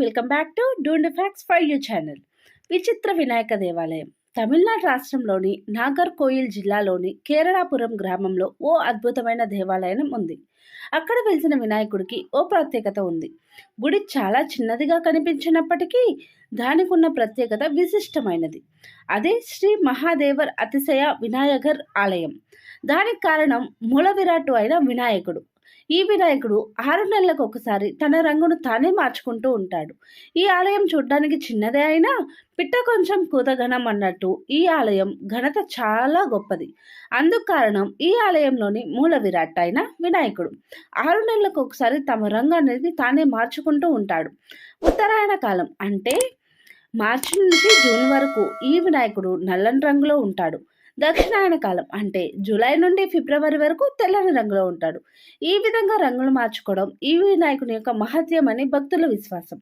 Welcome back to డూండ్ facts five you channel విచిత్ర వినాయక దేవాలయం. తమిళనాడు రాష్ట్రంలోని నాగర్కోయిల్ జిల్లాలోని కేరళాపురం గ్రామంలో ఓ అద్భుతమైన దేవాలయం ఉంది. అక్కడ వెలిసిన వినాయకుడికి ఓ ప్రత్యేకత ఉంది. గుడి చాలా చిన్నదిగా కనిపించినప్పటికీ దానికి ఉన్న ప్రత్యేకత విశిష్టమైనది. అదే శ్రీ మహాదేవర్ అతిశయ వినాయకర్ ఆలయం. దానికి కారణం మూల విరాట్టు అయిన వినాయకుడు. ఈ వినాయకుడు ఆరు నెలలకు ఒకసారి తన రంగును తానే మార్చుకుంటూ ఉంటాడు. ఈ ఆలయం చూడ్డానికి చిన్నదే అయినా పిట్ట కొంచెం కూతఘనం అన్నట్టు ఈ ఆలయం ఘనత చాలా గొప్పది. అందుకు కారణం ఈ ఆలయంలోని మూల విరాట్ అయిన వినాయకుడు. ఆరు నెలలకు ఒకసారి తమ రంగు అనేది తానే మార్చుకుంటూ ఉంటాడు. ఉత్తరాయణ కాలం అంటే మార్చి నుంచి జూన్ వరకు ఈ వినాయకుడు నల్లని రంగులో ఉంటాడు. దక్షిణాయన కాలం అంటే జూలై నుండి ఫిబ్రవరి వరకు తెల్లని రంగులో ఉంటాడు. ఈ విధంగా రంగులు మార్చుకోవడం ఈ వినాయకుని యొక్క మహత్యం అని భక్తుల విశ్వాసం.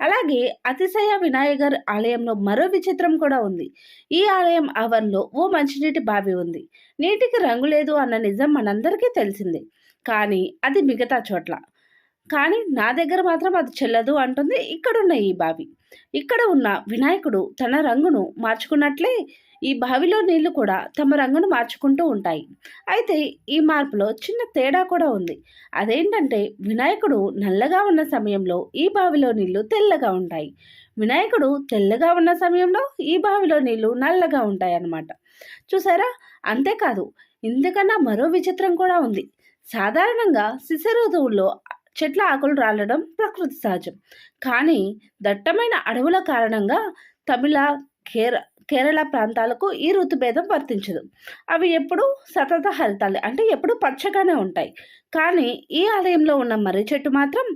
అలాగే అతిశయ వినాయకర్ ఆలయంలో మరో విచిత్రం కూడా ఉంది. ఈ ఆలయం ఆవరణలో ఓ మంచినీటి బావి ఉంది. నీటికి రంగు లేదు అన్న నిజం మనందరికీ తెలిసిందే. కానీ అది మిగతా చోట్ల. కానీ నా దగ్గర మాత్రం అది చెల్లదు అంటుంది. ఇక్కడున్న ఈ బావి. ఇక్కడ ఉన్న వినాయకుడు తన రంగును మార్చుకున్నట్లే ఈ బావిలో నీళ్ళు కూడా తమ రంగును మార్చుకుంటూ ఉంటాయి. అయితే ఈ మార్పులో చిన్న తేడా కూడా ఉంది. అదేంటంటే వినాయకుడు నల్లగా ఉన్న సమయంలో ఈ బావిలో నీళ్ళు తెల్లగా ఉంటాయి. వినాయకుడు తెల్లగా ఉన్న సమయంలో ఈ బావిలో నీళ్ళు నల్లగా ఉంటాయి అన్నమాట చూసారా? అంతేకాదు ఇంతకన్నా మరో విచిత్రం కూడా ఉంది. సాధారణంగా శిశిరఋతువుల్లో చెట్ల ఆకులు రాలడం ప్రకృతి సహజం. కానీ దట్టమైన అడవుల కారణంగా తమిళ కేర కేరళ ప్రాంతాలకు ఈ ఋతుభేదం వర్తించదు. అవి ఎప్పుడు సతత హరితాలు అంటే ఎప్పుడు పచ్చగానే ఉంటాయి. కానీ ఈ ఆలయంలో ఉన్న మర్రి చెట్టు మాత్రం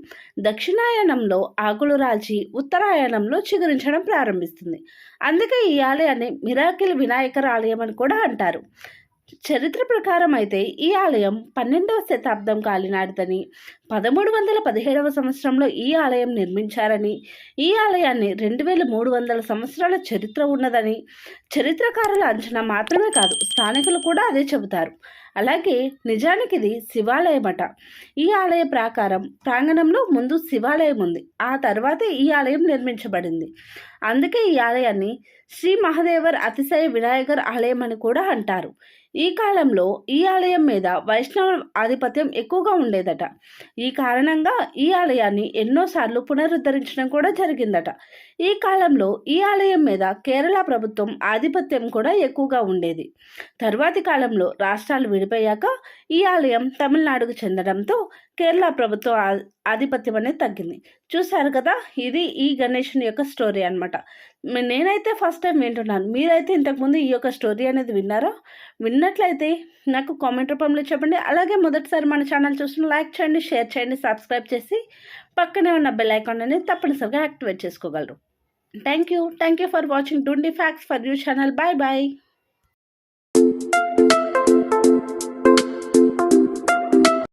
దక్షిణాయనంలో ఆకులు రాల్చి ఉత్తరాయణంలో చిగురించడం ప్రారంభిస్తుంది. అందుకే ఈ ఆలయాన్ని మిరాకిల్ వినాయకర్ ఆలయం అని కూడా అంటారు. చరిత్ర ప్రకారం అయితే ఈ ఆలయం పన్నెండవ శతాబ్దం కాలినాటిదని పదమూడు వందల పదిహేడవ సంవత్సరంలో ఈ ఆలయం నిర్మించారని ఈ ఆలయాన్ని రెండు వేల మూడు వందల సంవత్సరాల చరిత్ర ఉన్నదని చరిత్రకారుల అంచనా మాత్రమే కాదు స్థానికులు కూడా అదే చెబుతారు. అలాగే నిజానికి ఇది శివాలయమట. ఈ ఆలయ ప్రాకారం ప్రాంగణంలో ముందు శివాలయం ఉంది. ఆ తర్వాతే ఈ ఆలయం నిర్మించబడింది. అందుకే ఈ ఆలయాన్ని శ్రీ మహదేవర్ అతిశయ వినాయకర్ ఆలయం అని కూడా అంటారు. ఈ కాలంలో ఈ ఆలయం మీద వైష్ణవ ఆధిపత్యం ఎక్కువగా ఉండేదట. ఈ కారణంగా ఈ ఆలయాన్ని ఎన్నోసార్లు పునరుద్ధరించడం కూడా జరిగిందట. ఈ కాలంలో ఈ ఆలయం మీద కేరళ ప్రభుత్వం ఆధిపత్యం కూడా ఎక్కువగా ఉండేది. తర్వాతి కాలంలో రాష్ట్రాలు విడిపోయాక ఈ ఆలయం తమిళనాడుకు చెందడంతో కేరళ ప్రభుత్వ ఆధిపత్యం అనేది తగ్గింది. చూశారు కదా ఇది ఈ గణేషుని యొక్క స్టోరీ అనమాట నేనైతే ఫస్ట్ టైం వింటున్నాను. మీరైతే ఇంతకుముందు ఈ యొక్క స్టోరీ అనేది విన్నారా? విన్నట్లయితే నాకు కామెంట్ రూపంలో చెప్పండి. అలాగే మొదటిసారి మన ఛానల్ చూసిన లైక్ చేయండి షేర్ చేయండి సబ్స్క్రైబ్ చేసి పక్కనే ఉన్న బెల్ ఐకాన్ అనేది తప్పనిసరిగా యాక్టివేట్ చేసుకోగలరు. Thank you thank you for watching. Dhoondi facts for you channel. Bye bye.